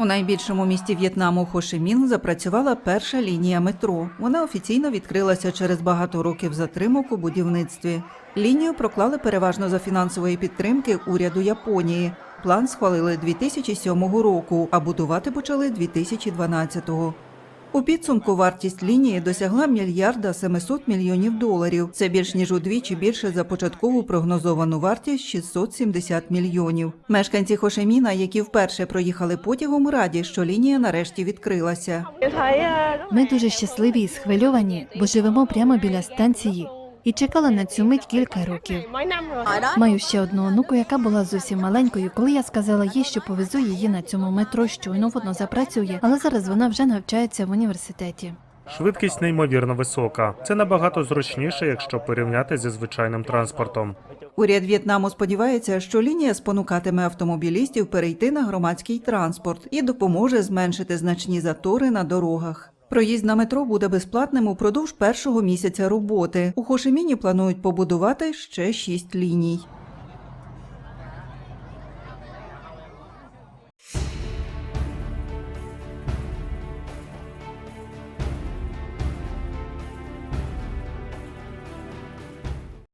У найбільшому місті В'єтнаму Хошимін запрацювала перша лінія метро. Вона офіційно відкрилася через багато років затримок у будівництві. Лінію проклали переважно за фінансової підтримки уряду Японії. План схвалили 2007 року, а будувати почали 2012-го. У підсумку вартість лінії досягла мільярда 700 мільйонів доларів. Це більш ніж удвічі більше за початкову прогнозовану вартість 670 мільйонів. Мешканці Хошеміна, які вперше проїхали потягом, раді, що лінія нарешті відкрилася. Ми дуже щасливі і схвильовані, бо живемо прямо біля станції і чекали на цю мить кілька років. Маю ще одну онуку, яка була зовсім маленькою, коли я сказала їй, що повезу її на цьому метро, щойно воно запрацює, але зараз вона вже навчається в університеті. Швидкість неймовірно висока. Це набагато зручніше, якщо порівняти зі звичайним транспортом. Уряд В'єтнаму сподівається, що лінія спонукатиме автомобілістів перейти на громадський транспорт і допоможе зменшити значні затори на дорогах. Проїзд на метро буде безплатним упродовж першого місяця роботи. У Хошиміні планують побудувати ще шість ліній.